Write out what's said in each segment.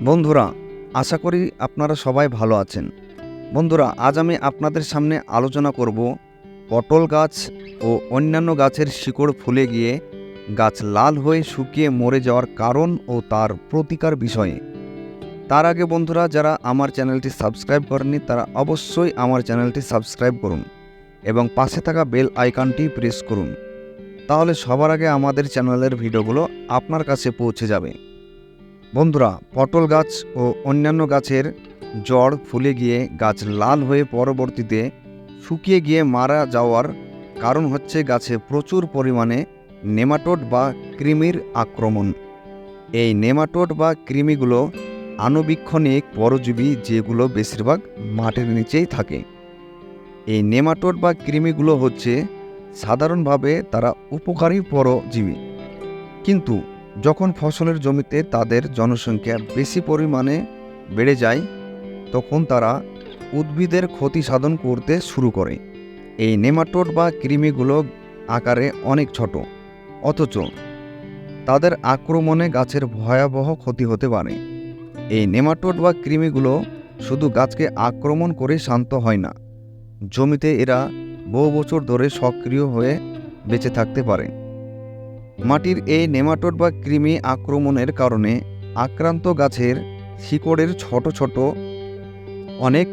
বন্ধুরা, আশা করি আপনারা সবাই ভালো আছেন। বন্ধুরা, আজ আমি আপনাদের সামনে আলোচনা করব পটল গাছ ও অন্যান্য গাছের শিকড় ফুলে গিয়ে গাছ লাল হয়ে শুকিয়ে মরে যাওয়ার কারণ ও তার প্রতিকার বিষয়ে। তার আগে বন্ধুরা, যারা আমার চ্যানেলটি সাবস্ক্রাইব করেননি, তারা অবশ্যই আমার চ্যানেলটি সাবস্ক্রাইব করুন এবং পাশে থাকা বেল আইকনটি প্রেস করুন। তাহলে সবার আগে আমাদের চ্যানেলের ভিডিওগুলো আপনার কাছে পৌঁছে যাবে। বন্ধুরা, পটল গাছ ও অন্যান্য গাছের জড় ফুলে গিয়ে গাছ লাল হয়ে পরবর্তীতে শুকিয়ে গিয়ে মারা যাওয়ার কারণ হচ্ছে গাছে প্রচুর পরিমাণে নেমাটোড বা কৃমির আক্রমণ। এই নেমাটোড বা কৃমিগুলো আণুবীক্ষণিক পরজীবী যেগুলো বেশিরভাগ মাটির নিচেই থাকে। এই নেমাটোড বা কৃমিগুলো হচ্ছে সাধারণভাবে তারা উপকারী পরজীবী। কিন্তু যখন ফসলের জমিতে তাদের জনসংখ্যা বেশি পরিমাণে বেড়ে যায়, তখন তারা উদ্ভিদের ক্ষতি সাধন করতে শুরু করে। এই নেমাটোড বা কৃমিগুলো আকারে অনেক ছোট, অথচ তাদের আক্রমণে গাছের ভয়াবহ ক্ষতি হতে পারে। এই নেমাটোড বা কৃমিগুলো শুধু গাছকে আক্রমণ করে শান্ত হয় না, জমিতে এরা বহু বছর ধরে সক্রিয় হয়ে বেঁচে থাকতে পারে। মাটির এই নেমাটোড বা কৃমি আক্রমণের কারণে আক্রান্ত গাছের শিকড়ের ছোট ছোট অনেক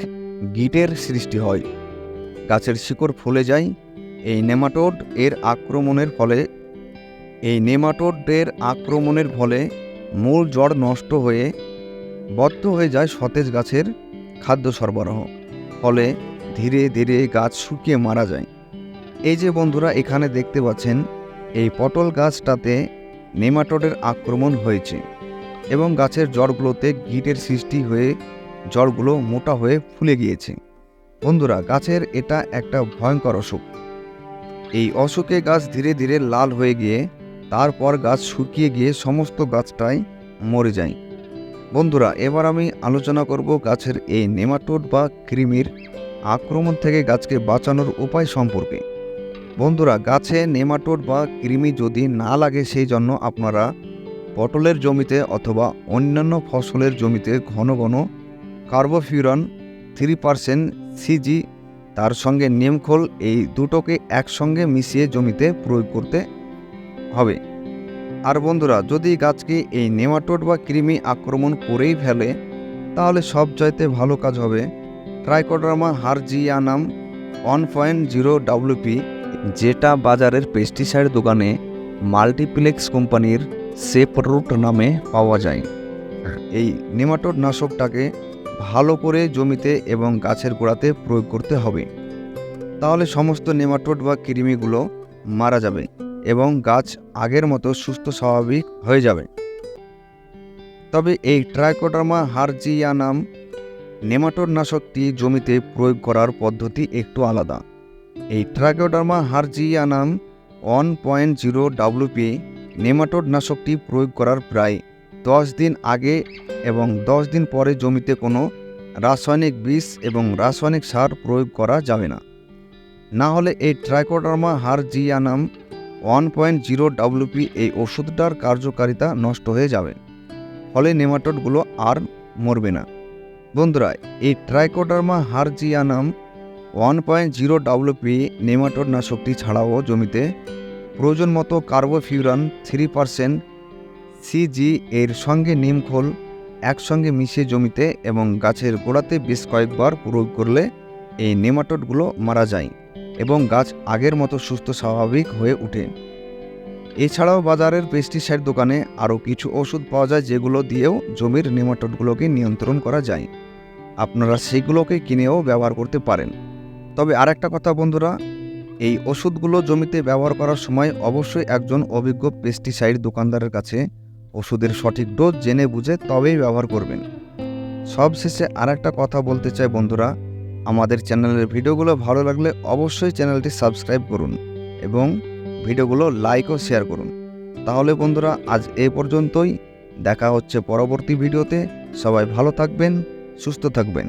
গিটের সৃষ্টি হয়। গাছের শিকড় ফুলে যায়। এই নেমাটোড এর আক্রমণের ফলে এই নেমাটোডের আক্রমণের ফলে মূল জড় নষ্ট হয়ে বদ্ধ হয়ে যায় সতেজ গাছের খাদ্য সরবরাহ। ফলে ধীরে ধীরে গাছ শুকিয়ে মারা যায়। এই যে বন্ধুরা, এখানে দেখতে পাচ্ছেন এই পটল গাছটাতে নেমাটোডের আক্রমণ হয়েছে এবং গাছের জড়গুলোতে গিটের সৃষ্টি হয়ে জড়গুলো মোটা হয়ে ফুলে গিয়েছে। বন্ধুরা, গাছের এটা একটা ভয়ঙ্কর অসুখ। এই অসুখে গাছ ধীরে ধীরে লাল হয়ে গিয়ে তারপর গাছ শুকিয়ে গিয়ে সমস্ত গাছটাই মরে যায়। বন্ধুরা, এবার আমি আলোচনা করব গাছের এই নেমাটোড বা কৃমির আক্রমণ থেকে গাছকে বাঁচানোর উপায় সম্পর্কে। বন্ধুরা, গাছে নেমাটোড বা কৃমি যদি না লাগে সেই জন্য আপনারা পটলের জমিতে অথবা অন্যান্য ফসলের জমিতে ঘন ঘন কার্বোফিউরন থ্রি পারসেন্ট সিজি, তার সঙ্গে নিমখোল, এই দুটোকে একসঙ্গে মিশিয়ে জমিতে প্রয়োগ করতে হবে। আর বন্ধুরা, যদি গাছকে এই নেমাটোড বা কৃমি আক্রমণ করেই ফেলে, তাহলে সব চাইতে ভালো কাজ হবে। Trichoderma harzianum one point zero WP যেটা বাজারের পেস্টিসাইড দোকানে মাল্টিপ্লেক্স কোম্পানির সেপ রুট নামে পাওয়া যায়। এই নেমাটোড নাশকটাকে ভালো করে জমিতে এবং গাছের গোড়াতে প্রয়োগ করতে হবে। তাহলে সমস্ত নেমাটোড বা কৃমিগুলো মারা যাবে এবং গাছ আগের মতো সুস্থ স্বাভাবিক হয়ে যাবে। তবে এই ট্রাইকোডার্মা হারজিয়ানাম নেমাটোড নাশকটি জমিতে প্রয়োগ করার পদ্ধতি একটু আলাদা। এই trichoderma harzianum one point zero WP nematode নাশকটি প্রয়োগ করার প্রায় দশ দিন আগে এবং দশ দিন পরে জমিতে কোনো রাসায়নিক বিষ এবং রাসায়নিক সার প্রয়োগ করা যাবে না। না হলে এই trichoderma harzianum one point zero WP এই ওষুধটার কার্যকারিতা নষ্ট হয়ে যাবে, ফলে নেমাটোডগুলো আর মরবে না। বন্ধুরা, এই trichoderma harzianum one point zero WP nematode নাশকটি ছাড়াও জমিতে প্রয়োজন মতো কার্বোফিউরান থ্রি পারসেন্ট সিজি এর সঙ্গে নিমখোল একসঙ্গে মিশিয়ে জমিতে এবং গাছের গোড়াতে বেশ কয়েকবার প্রয়োগ করলে এই নেমাটোডগুলো মারা যায় এবং গাছ আগের মতো সুস্থ স্বাভাবিক হয়ে ওঠে। এছাড়াও বাজারের পেস্টিসাইড দোকানে আরও কিছু ওষুধ পাওয়া যায় যেগুলো দিয়েও জমির নেমাটোডগুলোকে নিয়ন্ত্রণ করা যায়। আপনারা সেগুলোকে কিনেও ব্যবহার করতে পারেন। তবে আরেকটা কথা বন্ধুরা, এই ওষুধগুলো জমিতে ব্যবহার করার সময় অবশ্যই একজন অভিজ্ঞ পেস্টিসাইড দোকানদারের কাছে ওষুধের সঠিক ডোজ জেনে বুঝে তবেই ব্যবহার করবেন। সবশেষে আরেকটা কথা বলতে চাই বন্ধুরা, আমাদের চ্যানেলের ভিডিওগুলো ভালো লাগলে অবশ্যই চ্যানেলটি সাবস্ক্রাইব করুন এবং ভিডিওগুলো লাইক ও শেয়ার করুন। তাহলে বন্ধুরা, আজ এ পর্যন্তই, দেখা হচ্ছে পরবর্তী ভিডিওতে, সবাই ভালো থাকবেন, সুস্থ থাকবেন।